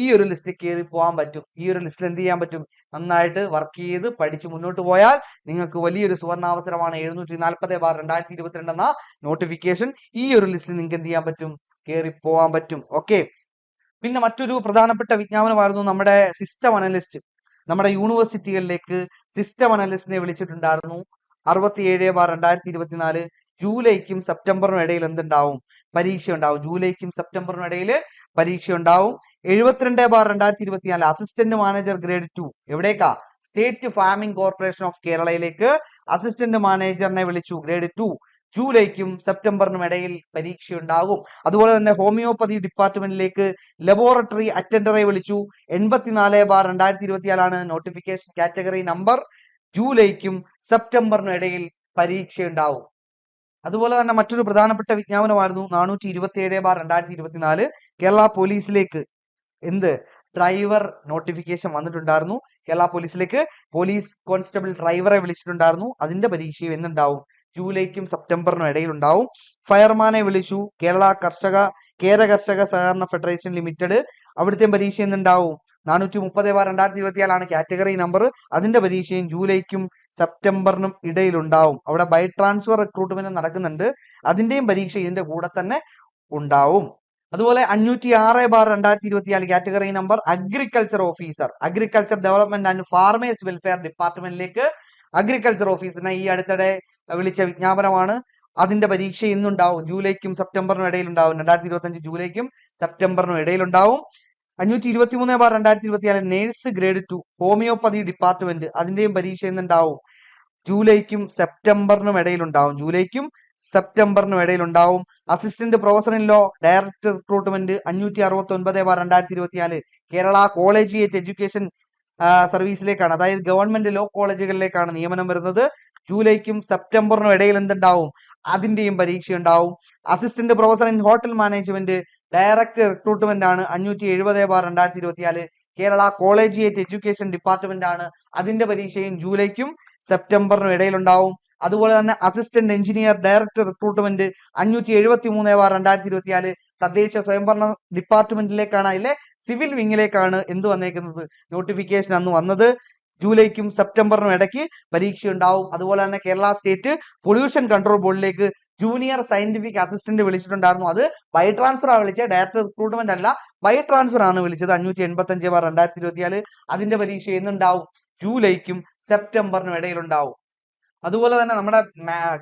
ഈ ഒരു ലിസ്റ്റിൽ കയറി പോകാൻ പറ്റും. ഈ ഒരു ലിസ്റ്റിൽ എന്ത് ചെയ്യാൻ പറ്റും? നന്നായിട്ട് വർക്ക് ചെയ്ത് പഠിച്ച് മുന്നോട്ട് പോയാൽ നിങ്ങൾക്ക് വലിയൊരു സുവർണാവസരമാണ് എഴുന്നൂറ്റി നാൽപ്പത് ബാർ രണ്ടായിരത്തി ഇരുപത്തിരണ്ട് എന്ന നോട്ടിഫിക്കേഷൻ ഈ ഒരു ലിസ്റ്റിൽ നിങ്ങൾക്ക് എന്ത് ചെയ്യാൻ പറ്റും? കയറി പോകാൻ പറ്റും. ഓക്കെ പിന്നെ മറ്റൊരു പ്രധാനപ്പെട്ട വിജ്ഞാപനമായിരുന്നു നമ്മുടെ സിസ്റ്റം അനലിസ്റ്റ് നമ്മുടെ യൂണിവേഴ്സിറ്റികളിലേക്ക് സിസ്റ്റം അനലിസ്റ്റിനെ വിളിച്ചിട്ടുണ്ടായിരുന്നു. അറുപത്തിയേഴ് ബാർ രണ്ടായിരത്തി ഇരുപത്തിനാല് ജൂലൈക്കും സെപ്റ്റംബറിനും ഇടയിൽ എന്തുണ്ടാവും? പരീക്ഷ ഉണ്ടാവും ജൂലൈക്കും സെപ്റ്റംബറിനും ഇടയിൽ പരീക്ഷ ഉണ്ടാവും എഴുപത്തിരണ്ട് ബാർ രണ്ടായിരത്തി ഇരുപത്തിനാല് അസിസ്റ്റന്റ് മാനേജർ ഗ്രേഡ് ടു എവിടേക്കാ? സ്റ്റേറ്റ് ഫാമിംഗ് കോർപ്പറേഷൻ ഓഫ് കേരളയിലേക്ക് അസിസ്റ്റന്റ് മാനേജറിനെ വിളിച്ചു. ഗ്രേഡ് ടു ജൂലൈക്കും സെപ്റ്റംബറിനും ഇടയിൽ പരീക്ഷ ഉണ്ടാകും അതുപോലെ തന്നെ ഹോമിയോപ്പതി ഡിപ്പാർട്ട്മെന്റിലേക്ക് ലബോറട്ടറി അറ്റൻഡറെ വിളിച്ചു. എൺപത്തിനാല് ബാർ രണ്ടായിരത്തി ഇരുപത്തിനാലാണ് നോട്ടിഫിക്കേഷൻ കാറ്റഗറി നമ്പർ ജൂലൈക്കും സെപ്റ്റംബറിനും ഇടയിൽ പരീക്ഷ ഉണ്ടാവും അതുപോലെ തന്നെ മറ്റൊരു പ്രധാനപ്പെട്ട വിജ്ഞാപനമായിരുന്നു നാനൂറ്റി ഇരുപത്തി ഏഴ് ബാർ രണ്ടായിരത്തി ഇരുപത്തിനാല് കേരള പോലീസിലേക്ക് എന്ത്? ഡ്രൈവർ നോട്ടിഫിക്കേഷൻ വന്നിട്ടുണ്ടായിരുന്നു. കേരള പോലീസിലേക്ക് പോലീസ് കോൺസ്റ്റബിൾ ഡ്രൈവറെ വിളിച്ചിട്ടുണ്ടായിരുന്നു. അതിന്റെ പരീക്ഷയും എന്നുണ്ടാവും. ജൂലൈക്കും സെപ്റ്റംബറിനും ഇടയിൽ ഉണ്ടാവും ഫയർമാനെ വിളിച്ചു. കേരള കർഷക കേര കർഷക സഹകരണ ഫെഡറേഷൻ ലിമിറ്റഡ് അവിടുത്തെ പരീക്ഷ എന്നുണ്ടാവും. നാനൂറ്റി മുപ്പത് ബാർ രണ്ടായിരത്തി ഇരുപത്തിയാലാണ് കാറ്റഗറി നമ്പർ. അതിന്റെ പരീക്ഷയും ജൂലൈക്കും സെപ്റ്റംബറിനും ഇടയിൽ ഉണ്ടാവും അവിടെ ബൈ ട്രാൻസ്ഫർ റിക്രൂട്ട്മെന്റ് നടക്കുന്നുണ്ട്. അതിന്റെയും പരീക്ഷ ഇതിന്റെ കൂടെ തന്നെ ഉണ്ടാവും. അതുപോലെ അഞ്ഞൂറ്റി ആറ് ബാർ രണ്ടായിരത്തി ഇരുപത്തിനാല് category number agriculture officer agriculture development and farmers welfare ഡിപ്പാർട്ട്മെന്റിലേക്ക് agriculture ഓഫീസറിനെ ഈ അടുത്തിടെ വിളിച്ച വിജ്ഞാപനമാണ്. അതിന്റെ പരീക്ഷ ഇന്നുണ്ടാവും. ജൂലൈക്കും സെപ്റ്റംബറിനും ഇടയിൽ ഉണ്ടാവും രണ്ടായിരത്തി ഇരുപത്തി അഞ്ച് ജൂലൈക്കും സെപ്റ്റംബറിനും ഇടയിൽ ഉണ്ടാവും അഞ്ഞൂറ്റി ഇരുപത്തി മൂന്ന് ബാർ രണ്ടായിരത്തി ഇരുപത്തിനാല് nurse grade two homoeopathy department അതിന്റെയും പരീക്ഷ എന്നുണ്ടാവും ജൂലൈക്കും സെപ്റ്റംബറിനും ഇടയിൽ ഉണ്ടാവും ജൂലൈക്കും സെപ്റ്റംബറിനും ഇടയിൽ ഉണ്ടാവും assistant professor in law director recruitment അഞ്ഞൂറ്റി അറുപത്തി ഒൻപത് ബാർ രണ്ടായിരത്തി ഇരുപത്തിനാല് കേരള കോളേജിയേറ്റ് എഡ്യൂക്കേഷൻ സർവീസിലേക്കാണ് അതായത് ഗവൺമെന്റ് ലോ കോളേജുകളിലേക്കാണ് നിയമനം വരുന്നത്. ജൂലൈക്കും സെപ്റ്റംബറിനും ഇടയിൽ എന്തുണ്ടാവും? അതിന്റെയും പരീക്ഷ ഉണ്ടാവും assistant professor in hotel management director recruitment ആണ്. അഞ്ഞൂറ്റി എഴുപത് ബാർ രണ്ടായിരത്തി ഇരുപത്തിനാല് കേരള കോളേജിയേറ്റ് എഡ്യൂക്കേഷൻ ഡിപ്പാർട്ട്മെന്റ് ആണ്. അതിന്റെ പരീക്ഷയും ജൂലൈക്കും സെപ്റ്റംബറിനും ഇടയിൽ ഉണ്ടാവും അതുപോലെ തന്നെ അസിസ്റ്റന്റ് എഞ്ചിനീയർ ഡയറക്ടർ റിക്രൂട്ട്മെന്റ് അഞ്ഞൂറ്റി എഴുപത്തി മൂന്ന് ബാർ രണ്ടായിരത്തി ഇരുപത്തിനാല് തദ്ദേശ സ്വയംഭരണ ഡിപ്പാർട്ട്മെന്റിലേക്കാണ് അതിലെ സിവിൽ വിങ്ങിലേക്കാണ് എന്ത് വന്നേക്കുന്നത്? നോട്ടിഫിക്കേഷൻ അന്ന് വന്നത്. ജൂലൈക്കും സെപ്റ്റംബറിനും ഇടയ്ക്ക് പരീക്ഷ ഉണ്ടാവും അതുപോലെ തന്നെ കേരള സ്റ്റേറ്റ് പൊല്യൂഷൻ കൺട്രോൾ ബോർഡിലേക്ക് ജൂനിയർ സയന്റിഫിക് അസിസ്റ്റന്റ് വിളിച്ചിട്ടുണ്ടായിരുന്നു. അത് ബൈ ട്രാൻസ്ഫർ ആ വിളിച്ചത്. ഡയറക്ടർ റിക്രൂട്ട്മെന്റ് അല്ല ബൈ ട്രാൻസ്ഫർ ആണ് വിളിച്ചത്. അഞ്ഞൂറ്റി എൺപത്തി അഞ്ച് ബാർ രണ്ടായിരത്തി ഇരുപത്തിനാല് അതിന്റെ പരീക്ഷ എന്നുണ്ടാവും ജൂലൈക്കും സെപ്റ്റംബറിനും ഇടയിലുണ്ടാവും. അതുപോലെ തന്നെ നമ്മുടെ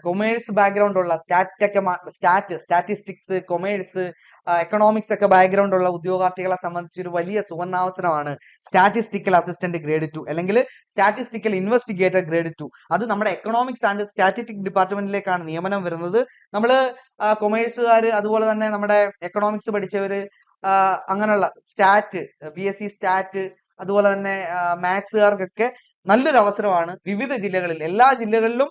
കൊമേഴ്സ് ബാക്ക്ഗ്രൗണ്ട് ഉള്ള സ്റ്റാറ്റൊക്കെ സ്റ്റാറ്റ് സ്റ്റാറ്റിസ്റ്റിക്സ് കൊമേഴ്സ് എക്കണോമിക്സ് ഒക്കെ ബാക്ക്ഗ്രൗണ്ട് ഉള്ള ഉദ്യോഗാർത്ഥികളെ സംബന്ധിച്ച് ഒരു വലിയ സുവർണാവസരമാണ് സ്റ്റാറ്റിസ്റ്റിക്കൽ അസിസ്റ്റന്റ് ഗ്രേഡ് ടു അല്ലെങ്കിൽ സ്റ്റാറ്റിസ്റ്റിക്കൽ ഇൻവെസ്റ്റിഗേറ്റർ ഗ്രേഡ് ടു അത് നമ്മുടെ എക്കണോമിക്സ് ആൻഡ് സ്റ്റാറ്റിസ്റ്റിക് ഡിപ്പാർട്ട്മെന്റിലേക്കാണ് നിയമനം വരുന്നത്. നമ്മൾ കൊമേഴ്സുകാർ അതുപോലെ തന്നെ നമ്മുടെ എക്കണോമിക്സ് പഠിച്ചവര് അങ്ങനെയുള്ള stat B S C stat അതുപോലെ തന്നെ മാത്സുകാർക്കൊക്കെ നല്ലൊരു അവസരമാണ് വിവിധ ജില്ലകളിൽ എല്ലാ ജില്ലകളിലും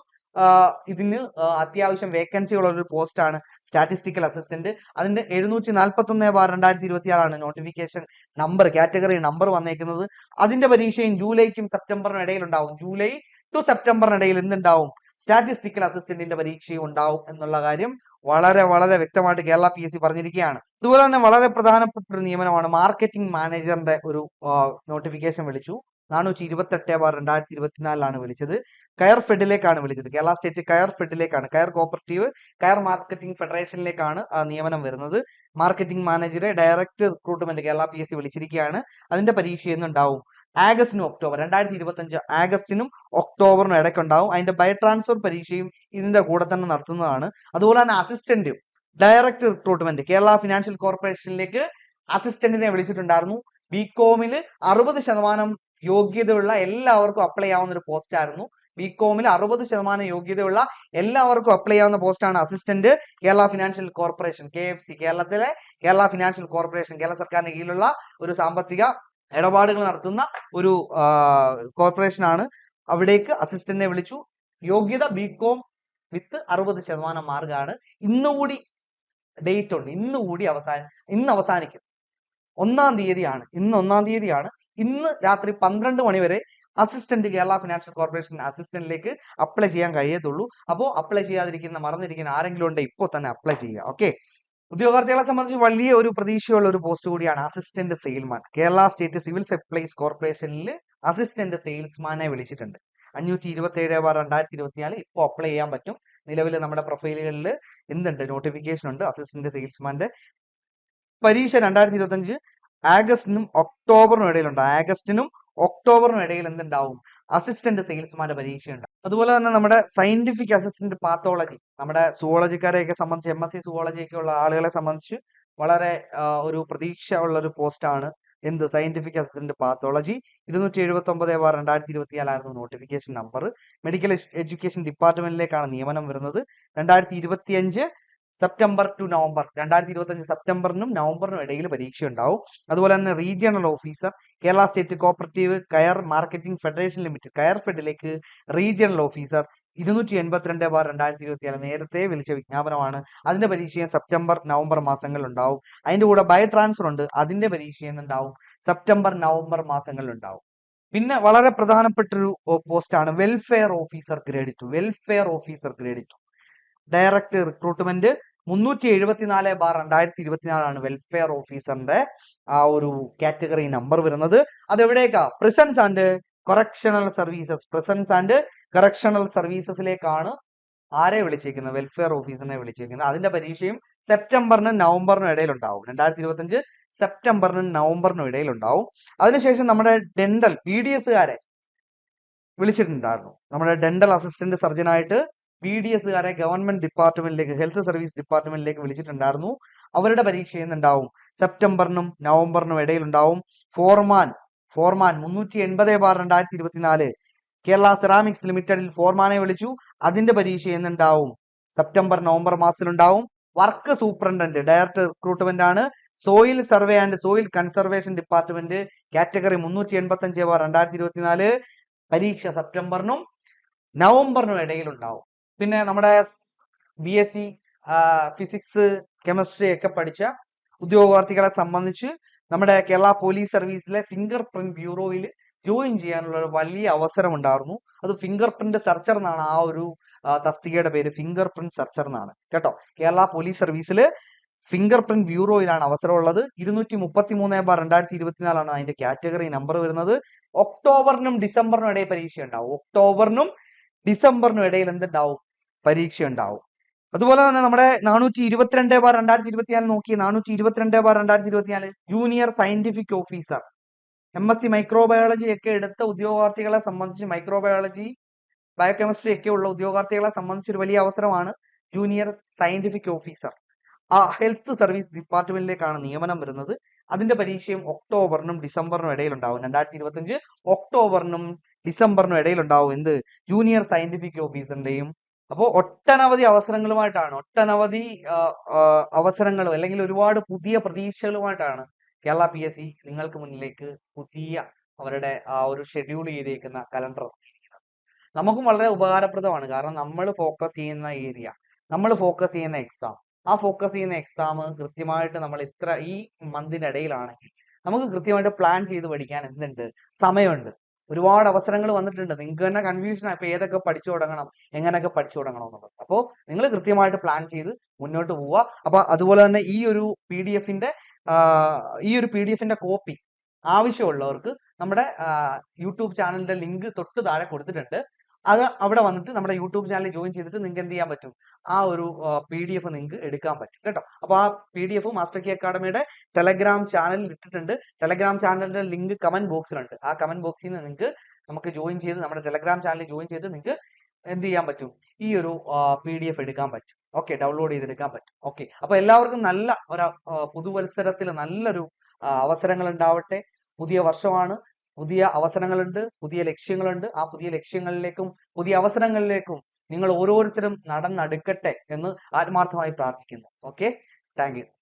ഇതിന് അത്യാവശ്യം വേക്കൻസി ഉള്ള ഒരു പോസ്റ്റാണ് സ്റ്റാറ്റിസ്റ്റിക്കൽ അസിസ്റ്റന്റ് അതിന്റെ എഴുന്നൂറ്റി നാൽപ്പത്തി ഒന്ന് ബാർ രണ്ടായിരത്തി ഇരുപത്തി ആറാണ് നോട്ടിഫിക്കേഷൻ നമ്പർ കാറ്റഗറി നമ്പർ വന്നേക്കുന്നത്. അതിന്റെ പരീക്ഷയും ജൂലൈക്കും സെപ്റ്റംബറിനും ഇടയിൽ ഉണ്ടാവും ജൂലൈ ടു സെപ്റ്റംബറിനിടയിൽ എന്തുണ്ടാവും? സ്റ്റാറ്റിസ്റ്റിക്കൽ അസിസ്റ്റന്റിന്റെ പരീക്ഷയും ഉണ്ടാവും എന്നുള്ള കാര്യം വളരെ വളരെ വ്യക്തമായിട്ട് കേരള പി എസ് സി പറഞ്ഞിരിക്കുകയാണ്. അതുപോലെ തന്നെ വളരെ പ്രധാനപ്പെട്ട ഒരു നിയമനമാണ് മാർക്കറ്റിംഗ് മാനേജറിന്റെ ഒരു നോട്ടിഫിക്കേഷൻ വിളിച്ചു. നാനൂറ്റി ഇരുപത്തെട്ട് ബാർ രണ്ടായിരത്തി ഇരുപത്തിനാലിലാണ് വിളിച്ചത്. കയർ ഫെഡിലേക്കാണ് വിളിച്ചത്. കേരള സ്റ്റേറ്റ് കയർ ഫെഡിലേക്കാണ് കയർ കോപ്പറേറ്റീവ് കയർ മാർക്കറ്റിംഗ് ഫെഡറേഷനിലേക്കാണ് നിയമനം വരുന്നത്. Marketing മാനേജറെ direct recruitment Kerala P S C വിളിച്ചിരിക്കുകയാണ്. അതിന്റെ പരീക്ഷ എന്നുണ്ടാവും ആഗസ്റ്റിനും ഒക്ടോബർ രണ്ടായിരത്തി ഇരുപത്തി അഞ്ച് ആഗസ്റ്റിനും ഒക്ടോബറിനും ഇടയ്ക്കുണ്ടാവും. അതിന്റെ ബയ ട്രാൻസ്ഫർ പരീക്ഷയും ഇതിന്റെ കൂടെ തന്നെ നടത്തുന്നതാണ്. അതുപോലെ തന്നെ assistant direct recruitment Kerala financial കോർപ്പറേഷനിലേക്ക് അസിസ്റ്റന്റിനെ വിളിച്ചിട്ടുണ്ടായിരുന്നു. ബികോമിൽ അറുപത് ശതമാനം യോഗ്യതയുള്ള എല്ലാവർക്കും അപ്ലൈ ആവുന്ന ഒരു പോസ്റ്റ് ആയിരുന്നു ബികോമിൽ അറുപത് ശതമാനം യോഗ്യതയുള്ള എല്ലാവർക്കും അപ്ലൈ ആവുന്ന പോസ്റ്റാണ് assistant Kerala financial corporation K F C കേരളത്തിലെ കേരള ഫിനാൻഷ്യൽ കോർപ്പറേഷൻ കേരള സർക്കാരിന് കീഴിലുള്ള ഒരു സാമ്പത്തിക ഇടപാടുകൾ നടത്തുന്ന ഒരു കോർപ്പറേഷൻ ആണ്. അവിടേക്ക് അസിസ്റ്റന്റിനെ വിളിച്ചു. യോഗ്യത ബികോം വിത്ത് അറുപത് ശതമാനം മാർക്കാണ് ഇന്നുകൂടി ഡേറ്റ് ഉണ്ട്. ഇന്നുകൂടി അവസാന ഇന്ന് അവസാനിക്കും. ഒന്നാം തീയതിയാണ്. ഇന്ന് ഒന്നാം തീയതിയാണ്. ഇന്ന് രാത്രി പന്ത്രണ്ട് മണി വരെ അസിസ്റ്റന്റ് കേരള ഫിനാൻഷ്യൽ കോർപ്പറേഷൻ അസിസ്റ്റന്റിലേക്ക് അപ്ലൈ ചെയ്യാൻ കഴിയത്തുള്ളൂ. അപ്പോൾ അപ്ലൈ ചെയ്യാതിരിക്കുന്ന മറന്നിരിക്കുന്ന ആരെങ്കിലും ഉണ്ടെങ്കിൽ ഇപ്പോൾ തന്നെ അപ്ലൈ ചെയ്യുക. ഓക്കെ ഉദ്യോഗാർത്ഥികളെ സംബന്ധിച്ച് വലിയ ഒരു പ്രതീക്ഷയുള്ള ഒരു പോസ്റ്റ് കൂടിയാണ് assistant salesman Kerala state civil supplies കോർപ്പറേഷനിൽ അസിസ്റ്റന്റ് സെയിൽസ്മാനെ വിളിച്ചിട്ടുണ്ട്. അഞ്ഞൂറ്റി ഇരുപത്തി ഏഴ് ബാർ രണ്ടായിരത്തി ഇരുപത്തിനാല് ഇപ്പോൾ അപ്ലൈ ചെയ്യാൻ പറ്റും. നിലവിൽ നമ്മുടെ പ്രൊഫൈലുകളിൽ എന്തുണ്ട്? നോട്ടിഫിക്കേഷൻ ഉണ്ട്. അസിസ്റ്റന്റ് സെയിൽസ്മാന്റെ പരീക്ഷ രണ്ടായിരത്തി ഇരുപത്തി അഞ്ച് ആഗസ്റ്റിനും ഒക്ടോബറിനും ഇടയിലുണ്ട് ആഗസ്റ്റിനും ഒക്ടോബറിനും ഇടയിൽ എന്തുണ്ടാവും? അസിസ്റ്റന്റ് സെയിൽസ്മാന്റെ പരീക്ഷയുണ്ട് അതുപോലെ തന്നെ നമ്മുടെ സയന്റിഫിക് അസിസ്റ്റന്റ് പാത്തോളജി നമ്മുടെ സുവോളജിക്കാരെയൊക്കെ സംബന്ധിച്ച് എം എസ് സി സുവോളജി ഒക്കെ ഉള്ള ആളുകളെ സംബന്ധിച്ച് വളരെ ഒരു പ്രതീക്ഷ ഉള്ള ഒരു പോസ്റ്റാണ് എന്ത്? സയന്റിഫിക് അസിസ്റ്റന്റ് പാത്തോളജി ഇരുന്നൂറ്റി എഴുപത്തി ഒമ്പത് ബാർ രണ്ടായിരത്തി ഇരുപത്തിനാലായിരുന്നു നോട്ടിഫിക്കേഷൻ നമ്പർ മെഡിക്കൽ എഡ്യൂക്കേഷൻ ഡിപ്പാർട്ട്മെന്റിലേക്കാണ് നിയമനം വരുന്നത്. രണ്ടായിരത്തി ഇരുപത്തിയഞ്ച് സെപ്റ്റംബർ ടു നവംബർ രണ്ടായിരത്തി ഇരുപത്തി സെപ്റ്റംബറിനും നവംബറിനും ഇടയിൽ പരീക്ഷ ഉണ്ടാവും അതുപോലെ തന്നെ regional officer Kerala state cooperative coir marketing federation limited coir ഫെഡിലേക്ക് regional officer ഇരുന്നൂറ്റി എൺപത്തിരണ്ട് ബാർ രണ്ടായിരത്തി ഇരുപത്തിയാറ് നേരത്തെ വിളിച്ച വിജ്ഞാപനമാണ്. അതിന്റെ പരീക്ഷയും സെപ്റ്റംബർ നവംബർ മാസങ്ങളിൽ ഉണ്ടാവും അതിന്റെ കൂടെ ബൈ ട്രാൻസ്ഫർ ഉണ്ട്. അതിന്റെ പരീക്ഷയും ഉണ്ടാവും സെപ്റ്റംബർ നവംബർ മാസങ്ങളിൽ ഉണ്ടാവും പിന്നെ വളരെ പ്രധാനപ്പെട്ട ഒരു പോസ്റ്റാണ്. Welfare officer grade two welfare officer grade two direct recruitment മുന്നൂറ്റി എഴുപത്തിനാല് ബാർ രണ്ടായിരത്തി ഇരുപത്തിനാലാണ് വെൽഫെയർ ഓഫീസറിന്റെ ആ ഒരു കാറ്റഗറി നമ്പർ വരുന്നത്. അത് എവിടേക്കാ prisons and correctional services prisons and correctional സർവീസസിലേക്കാണ് ആരെ വിളിച്ചേക്കുന്നത്? വെൽഫെയർ ഓഫീസറിനെ വിളിച്ചേക്കുന്നത്. അതിന്റെ പരീക്ഷയും സെപ്റ്റംബറിനും നവംബറിനും ഇടയിൽ ഉണ്ടാവും രണ്ടായിരത്തി ഇരുപത്തി അഞ്ച് സെപ്റ്റംബറിനും നവംബറിനും ഇടയിൽ ഉണ്ടാവും അതിനുശേഷം നമ്മുടെ ഡെന്റൽ പി ഡി എസുകാരെ വിളിച്ചിട്ടുണ്ടായിരുന്നു. നമ്മുടെ ഡെന്റൽ അസിസ്റ്റന്റ് സർജനായിട്ട് പി ഡി എസുകാരെ ഗവൺമെന്റ് ഡിപ്പാർട്ട്മെന്റിലേക്ക് ഹെൽത്ത് സർവീസ് ഡിപ്പാർട്ട്മെന്റിലേക്ക് വിളിച്ചിട്ടുണ്ടായിരുന്നു. അവരുടെ പരീക്ഷ എന്നുണ്ടാവും സെപ്റ്റംബറിനും നവംബറിനും ഇടയിൽ ഉണ്ടാവും ഫോർമാൻ ഫോർമാൻ മുന്നൂറ്റി എൺപത് ബാർ രണ്ടായിരത്തി ഇരുപത്തിനാല് കേരള സെറാമിക്സ് ലിമിറ്റഡിൽ ഫോർമാനെ വിളിച്ചു. അതിന്റെ പരീക്ഷ എന്നുണ്ടാവും സെപ്റ്റംബർ നവംബർ മാസത്തിലുണ്ടാവും. വർക്ക് സൂപ്രണ്ടന്റ് ഡയറക്ടർ റിക്രൂട്ട്മെന്റ് ആണ്. Soil survey and soil conservation department category മുന്നൂറ്റി എൺപത്തി അഞ്ച് ബാർ രണ്ടായിരത്തി ഇരുപത്തിനാല് പരീക്ഷ സെപ്റ്റംബറിനും നവംബറിനും ഇടയിൽ ഉണ്ടാവും പിന്നെ നമ്മുടെ B S C physics chemistry ഒക്കെ പഠിച്ച ഉദ്യോഗാർത്ഥികളെ സംബന്ധിച്ച് നമ്മുടെ കേരള പോലീസ് സർവീസിലെ ഫിംഗർ പ്രിന്റ് ബ്യൂറോയിൽ ജോയിൻ ചെയ്യാനുള്ള ഒരു വലിയ അവസരം ഉണ്ടായിരുന്നു അത് ഫിംഗർ പ്രിന്റ് സെർച്ചർ എന്നാണ് ആ ഒരു തസ്തികയുടെ പേര്. ഫിംഗർ പ്രിന്റ് സെർച്ചർ എന്നാണ്. കേട്ടോ? കേരള പോലീസ് സർവീസിൽ ഫിംഗർ പ്രിന്റ് ബ്യൂറോയിലാണ് അവസരമുള്ളത്. ഇരുന്നൂറ്റി മുപ്പത്തി മൂന്ന് ബാർ രണ്ടായിരത്തി ഇരുപത്തിനാലാണ് അതിന്റെ കാറ്റഗറി നമ്പർ വരുന്നത്. ഒക്ടോബറിനും ഡിസംബറിനും ഇടയിൽ പരീക്ഷ ഉണ്ടാവും ഒക്ടോബറിനും ഡിസംബറിനും ഇടയിൽ എന്തുണ്ടാവും പരീക്ഷ ഉണ്ടാവും അതുപോലെ തന്നെ നമ്മുടെ നാനൂറ്റി ഇരുപത്തിരണ്ട് ബാർ രണ്ടായിരത്തി ഇരുപത്തിനാല് നോക്കി. നാനൂറ്റി ഇരുപത്തിരണ്ട് ബാർ രണ്ടായിരത്തി ഇരുപത്തിനാല് junior scientific officer M S C microbiology ഒക്കെ എടുത്ത ഉദ്യോഗാർത്ഥികളെ സംബന്ധിച്ച് മൈക്രോബയോളജി ബയോകെമിസ്ട്രി ഒക്കെ ഉള്ള ഉദ്യോഗാർത്ഥികളെ സംബന്ധിച്ച് ഒരു വലിയ അവസരമാണ് ജൂനിയർ സയന്റിഫിക് ഓഫീസർ ആ ഹെൽത്ത് സർവീസ് ഡിപ്പാർട്ട്മെന്റിലേക്കാണ് നിയമനം വരുന്നത്. അതിന്റെ പരീക്ഷയും ഒക്ടോബറിനും ഡിസംബറിനും ഇടയിൽ ഉണ്ടാവും രണ്ടായിരത്തി ഇരുപത്തിയഞ്ച് ഒക്ടോബറിനും ഡിസംബറിനും ഇടയിൽ ഉണ്ടാവും എന്ത്? ജൂനിയർ സയന്റിഫിക് ഓഫീസറിന്റെയും അപ്പോൾ ഒട്ടനവധി അവസരങ്ങളുമായിട്ടാണ്. ഒട്ടനവധി അവസരങ്ങളും അല്ലെങ്കിൽ ഒരുപാട് പുതിയ പ്രതീക്ഷകളുമായിട്ടാണ് കേരള പി എസ് സി നിങ്ങൾക്ക് മുന്നിലേക്ക് പുതിയ അവരുടെ ആ ഒരു ഷെഡ്യൂൾ ചെയ്തേക്കുന്ന കലണ്ടർ നമുക്കും വളരെ ഉപകാരപ്രദമാണ്. കാരണം നമ്മൾ ഫോക്കസ് ചെയ്യുന്ന ഏരിയ നമ്മൾ ഫോക്കസ് ചെയ്യുന്ന എക്സാം ആ ഫോക്കസ് ചെയ്യുന്ന എക്സാം കൃത്യമായിട്ട് നമ്മൾ ഇത്ര ഈ മന്തിനിടയിലാണെങ്കിൽ നമുക്ക് കൃത്യമായിട്ട് പ്ലാൻ ചെയ്ത് പഠിക്കാൻ എന്തുണ്ട്? സമയമുണ്ട്. ഒരുപാട് അവസരങ്ങൾ വന്നിട്ടുണ്ട്. നിങ്ങൾക്ക് തന്നെ കൺഫ്യൂഷൻ ഇപ്പൊ ഏതൊക്കെ പഠിച്ചു തുടങ്ങണം എങ്ങനെയൊക്കെ പഠിച്ചു തുടങ്ങണം എന്നുള്ളത്. അപ്പോൾ നിങ്ങൾ കൃത്യമായിട്ട് പ്ലാൻ ചെയ്ത് മുന്നോട്ട് പോവുക. അപ്പൊ അതുപോലെ തന്നെ ഈ ഒരു പി ഡി എഫിന്റെ ഈ ഒരു പി ഡി എഫിന്റെ കോപ്പി ആവശ്യമുള്ളവർക്ക് നമ്മുടെ യൂട്യൂബ് ചാനലിന്റെ ലിങ്ക് തൊട്ട് താഴെ കൊടുത്തിട്ടുണ്ട്. അത് അവിടെ വന്നിട്ട് നമ്മുടെ യൂട്യൂബ് ചാനൽ ജോയിൻ ചെയ്തിട്ട് നിങ്ങൾക്ക് എന്ത് ചെയ്യാൻ പറ്റും? ആ ഒരു പി ഡി എഫ് നിങ്ങൾക്ക് എടുക്കാൻ പറ്റും കേട്ടോ? അപ്പൊ ആ പി ഡി എഫ് മാസ്റ്റർ കി അക്കാഡമിയുടെ ടെലഗ്രാം ചാനലിൽ ഇട്ടിട്ടുണ്ട്. ടെലഗ്രാം ചാനലിന്റെ ലിങ്ക് കമന്റ് ബോക്സിലുണ്ട് ആ കമന്റ് ബോക്സിൽ നിന്ന് നിങ്ങൾക്ക് നമുക്ക് ജോയിൻ ചെയ്ത് നമ്മുടെ ടെലഗ്രാം ചാനലിൽ ജോയിൻ ചെയ്ത് നിങ്ങൾക്ക് എന്ത് ചെയ്യാൻ പറ്റും? ഈ ഒരു പി ഡി എഫ് എടുക്കാൻ പറ്റും. ഓക്കെ ഡൗൺലോഡ് ചെയ്തെടുക്കാൻ പറ്റും. ഓക്കെ അപ്പൊ എല്ലാവർക്കും നല്ല ഒരു പുതുവത്സരത്തിൽ നല്ലൊരു അവസരങ്ങൾ ഉണ്ടാവട്ടെ. പുതിയ വർഷമാണ്. പുതിയ അവസരങ്ങളുണ്ട് പുതിയ ലക്ഷ്യങ്ങളുണ്ട്. ആ പുതിയ ലക്ഷ്യങ്ങളിലേക്കും പുതിയ അവസരങ്ങളിലേക്കും നിങ്ങൾ ഓരോരുത്തരും നടന്നടുക്കട്ടെ എന്ന് ആത്മാർത്ഥമായി പ്രാർത്ഥിക്കുന്നു. Okay thank